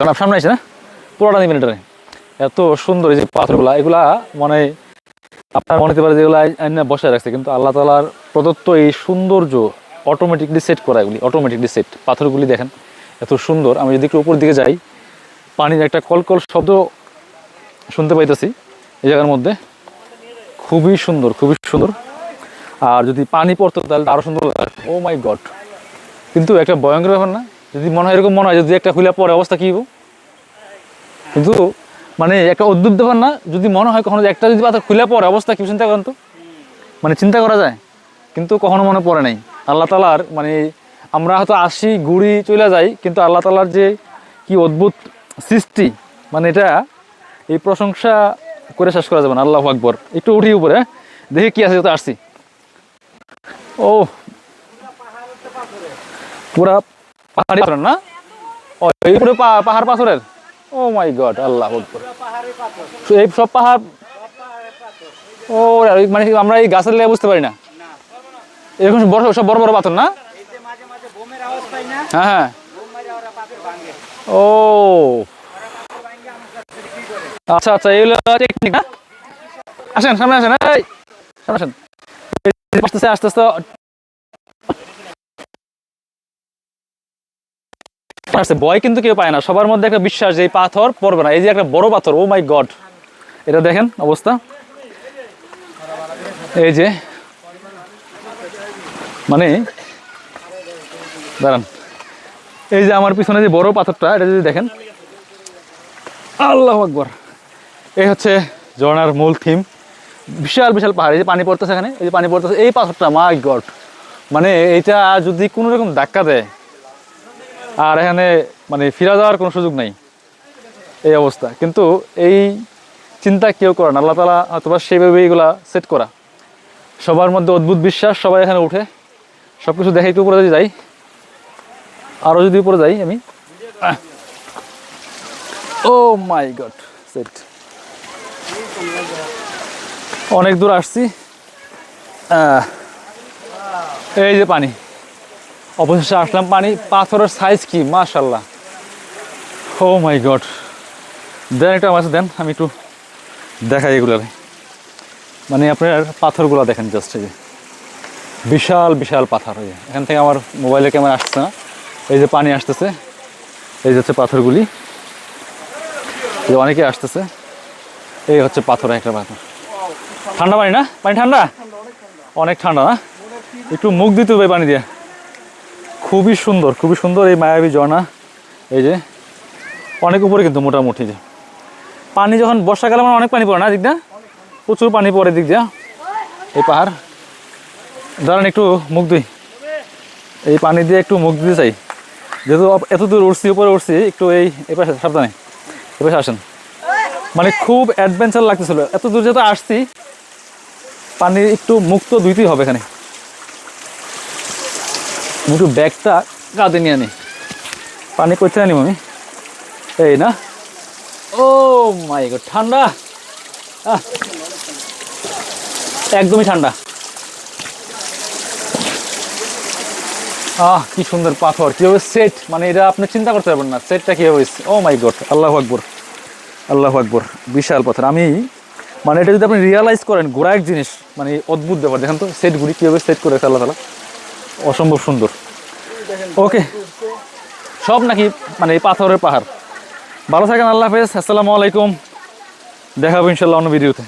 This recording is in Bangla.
সামনে আছে না? পুরোটা নেবেন এটারে এত সুন্দর এই যে পাথরগুলা, এগুলা মানে আপনার মনে হতে পারে যেগুলো আইনা বসায় রাখছে, কিন্তু আল্লাহ তালার প্রদত্ত এই সৌন্দর্য অটোমেটিকলি সেট করা এগুলি অটোমেটিকলি সেট পাথরগুলি দেখেন, এত সুন্দর। আমি যদি একটু উপর দিকে যাই, পানির একটা কলকল শব্দ শুনতে পাইতেছি এই জায়গার মধ্যে। খুবই সুন্দর খুবই সুন্দর। আর যদি পানি পড়তো তাহলে আরও সুন্দর ও মাই গড কিন্তু একটা ভয়ঙ্কর ব্যাপার না? যদি মনে হয়, এরকম মনে হয় যদি একটা খুলে পরে অবস্থা কী কিন্তু মানে একটা অদ্ভুত ব্যাপার না, যদি মনে হয় কখনো একটা যদি পাথর খুলে পড়ে অবস্থা, কি চিন্তা করেন তো? মানে চিন্তা করা যায়। কিন্তু কখনো মনে পড়ে নাই। আল্লাহ তালার মানে আমরা হয়তো আসি, ঘুরি চলে যাই, কিন্তু আল্লাহ তালার যে কি অদ্ভুত সৃষ্টি মানে এটা এই প্রশংসা করে শেষ করা যাবে না। আল্লাহ আকবর। একটু উঠি উপরে হ্যাঁ? দেখি কি আছে তো আসছি। ও! পুরা পাহাড়ি পাথর না? ও, এই পুরো পাহাড় পাথরের? ও মাই গড, আল্লাহ এই সব পাহাড় ও মানে আমরা এই গাছের লেগে বুঝতে পারি না? এরকম বড়, সব বড় বড় পাথর না? হ্যাঁ হ্যাঁ। ও। আচ্ছা আচ্ছা এগুলো টেকনিক না? আসেন, সামনে আসেন আসেন। আস্তে আস্তে আসছে ভয় কিন্তু কেউ পায় না। সবার মধ্যে একটা বিশ্বাস যে এই পাথর পড়বে না। এই যে একটা বড় পাথর ও মাই গড এটা দেখেন অবস্থা। এই যে মানে দাঁড়ান। এই যে আমার পিছনে যে বড় পাথরটা, এটা যদি দেখেন, আল্লাহ আকবর। এই হচ্ছে ঝর্ণার মূল থিম বিশাল বিশাল পাহাড়। এই যে পানি পড়তেছে এখানে, এই যে পানি পড়তেছে, এই পাথরটা মাই গড মানে এইটা যদি কোনো রকম ধাক্কা দেয় আর এখানে মানে ফিরা যাওয়ার কোনো সুযোগ নাই। এই অবস্থা। কিন্তু এই চিন্তা কেউ করে না। আল্লাহ তালা অথবা সেইভাবে এইগুলা সেট করা। সবার মধ্যে অদ্ভুত বিশ্বাস, সবাই এখানে উঠে সব কিছু দেখে একটু উপরে যদি যাই আরও যদি উপরে যাই আমি। ও মাই গড সেট অনেক দূর আসছি। এই যে পানি। অবশেষে আসলাম পানি, পাথরের সাইজ কি মাশাল্লাহ ও মাই গড দেন একটা কাছে দেন, আমি একটু দেখাই এগুলো। মানে আপনার পাথরগুলো দেখেন জাস্ট এই যে। বিশাল বিশাল পাথর যে। এখান থেকে আমার মোবাইলে ক্যামেরা আসছে না। এই যে পানি আসতেছে, এই যে হচ্ছে পাথরগুলি। এই অনেকে আসতেছে। এই হচ্ছে পাথর একটা পাথর। ঠান্ডা পানি না? পানি ঠান্ডা? অনেক ঠান্ডা না? একটু মুখ দিতে হবে পানি দিয়ে। খুবই সুন্দর খুবই সুন্দর এই মায়াবী ঝর্ণা। এই যে, অনেক উপরে কিন্তু মোটামুটি যে। পানি যখন বর্ষাকালে আমার অনেক পানি পড়ে না দিক না প্রচুর পানি পড়ে দিক দিয়া। এই পাহাড়। দাঁড়ান একটু মুখ দিই এই পানি দিয়ে একটু মুখ দিতে চাই। যেহেতু এত দূর উঠছি উপরে উঠছি একটু এই এই পাশে, সাবধানে। এই পাশে আসেন। মানে খুব অ্যাডভেঞ্চার লাগতেছিল। এত দূর যেহেতু আসছি, পানি একটু মুক্ত ধুইতেই হবে এখানে। আমি ব্যাগটা কাঁধে নিয়ে আনি পানি করতে আনি আমি এই না। ও মাই গড, ঠান্ডা। একদমই ঠান্ডা। আহ, কি সুন্দর পাথর, কীভাবে সেট মানে এটা আপনি চিন্তা করতে পারবেন না সেটটা কীভাবে ও মাই গড আল্লাহ আকবর আল্লাহ আকবর, বিশাল পাথর। আমি মানে এটা যদি আপনি রিয়ালাইজ করেন, গোড়া এক জিনিস মানে অদ্ভুত ব্যাপার। দেখেন তো সেটগুলি কীভাবে সেট করেছে আল্লাহ তালা অসম্ভব সুন্দর। ওকে। সব নাকি মানে পাথরের পাহাড়। ভালো থাকেন, আল্লাহ হাফেজ। আসসালামু আলাইকুম। দেখাবো ইনশাল্লাহ অন্য ভিডিওতে।